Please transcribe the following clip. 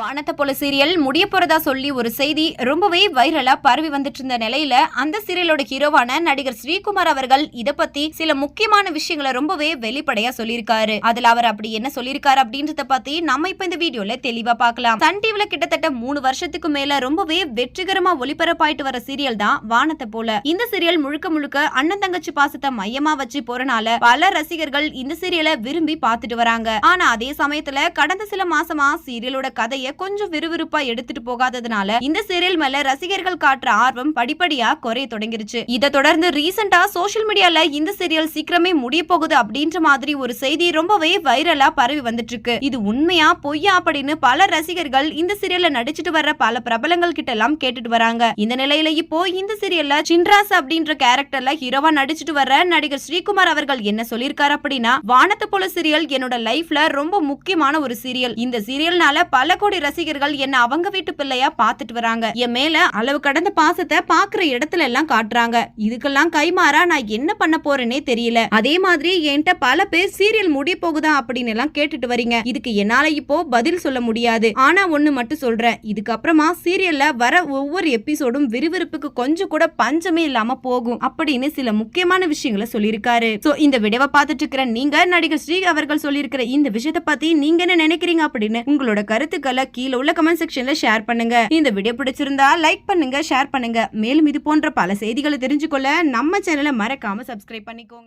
வானத்தை போல சீரியல் முடிய போறதா சொல்லி ஒரு செய்தி ரொம்பவே வைரலா பரவி வந்துட்டு இருந்த நிலையில அந்த சீரியலோட ஹீரோவான நடிகர் ஸ்ரீகுமார் அவர்கள் இத பத்தி சில முக்கியமான விஷயங்களை ரொம்பவே வெளிப்படையா சொல்லியிருக்காரு. அதுல அவர் அப்படி என்ன சொல்லியிருக்காரு அப்படின்றத பத்தி நம்ம இப்ப இந்த வீடியோல தெளிவா பார்க்கலாம். சன் டிவில கிட்டத்தட்ட மூணு வருஷத்துக்கு மேல ரொம்பவே வெற்றிகரமா ஒளிபரப்பாயிட்டு வர சீரியல் தான் வானத்தை போல. இந்த சீரியல் முழுக்க முழுக்க அண்ணன் தங்கச்சி பாசத்தை மையமா வச்சு போறனால பல ரசிகர்கள் இந்த சீரியலை விரும்பி பார்த்துட்டு வராங்க. ஆனா அதே சமயத்துல கடந்த சில மாசமா சீரியலோட கதையை கொஞ்சம் விறுவிறுப்பா எடுத்துட்டு போகாததுனால இந்த சீரியல் மேல ரசிகர்கள் காட்டுற ஆர்வம் படிப்படியா குறைய தொடங்கிருச்சு. இதை தொடர்ந்து ரீசெண்டா சோஷியல் மீடியால இந்த சீரியல் சீக்கிரமே முடிய போகுது அப்படின்ற மாதிரி ஒரு செய்தி ரொம்பவே வைரலா பரவி வந்துட்டு இருக்கு இது உண்மையா பொய்யா அப்படின்னு பல ரசிகர்கள் இந்த சீரியல்ல நடிச்சிட்டு வர்ற பல பிரபலங்கள் கிட்ட எல்லாம் கேட்டுட்டு வராங்க. இந்த நிலையில இப்போ இந்த சீரியல்ல சின்ராஸ் அப்படின்ற கேரக்டர்ல ஹீரோவா நடிச்சிட்டு வர்ற நடிகர் ஸ்ரீகுமார் அவர்கள் என்ன சொல்லியிருக்காரு அப்படின்னா வானத்தை போல சீரியல் என்னோட லைஃப்ல ரொம்ப முக்கியமான ஒரு சீரியல் இந்த சீரியல்னால பல கோடி ரசிகர்கள் என்ன அவங்க வீட்டு பிள்ளையா பாத்துட்டு வராங்க. என் மேல அளவு கடந்த பாசத்தை பாக்குற இடத்துல எல்லாம் காட்டுறாங்க. இதுக்கெல்லாம் கைமாறா நான் என்ன பண்ண போறேனே தெரியல. அதே மாதிரி என்கிட்ட பல பேர் சீரியல் முடிய போகுதா அப்படின்னு எல்லாம் கேட்டுட்டு வரீங்க. இதுக்கு என்னால இப்போ பதில் சொல்ல முடியாது. ஆனா ஒண்ணு மட்டும் சொல்றேன். இதுக்கப்புறமா சீரியல்ல வர ஒவ்வொரு எபிசோடும் விறுவிறுப்புக்கு கொஞ்சம் கூட பஞ்சமே இல்லாம போகும் அப்படின்னு சில முக்கியமான விஷயங்களை சொல்லியிருக்காரு. சோ இந்த விடவை பார்த்துட்டு இருக்கிற நீங்க நடிகர் ஸ்ரீ அவர்கள் சொல்லியிருக்கிற இந்த விஷயத்தை பத்தி நீங்க என்ன நினைக்கிறீங்க அப்படின்னு உங்களோட கருத்துக்களை கீழே உள்ள கமெண்ட் செக்ஷன்ல ஷேர் பண்ணுங்க. இந்த வீடியோ பிடிச்சிருந்தா லைக் பண்ணுங்க ஷேர் பண்ணுங்க. மேலும் இது போன்ற பல செய்திகளை தெரிஞ்சுக்கொள்ள நம்ம சேனலை மறக்காம சப்ஸ்கிரைப் பண்ணிக்கோங்க.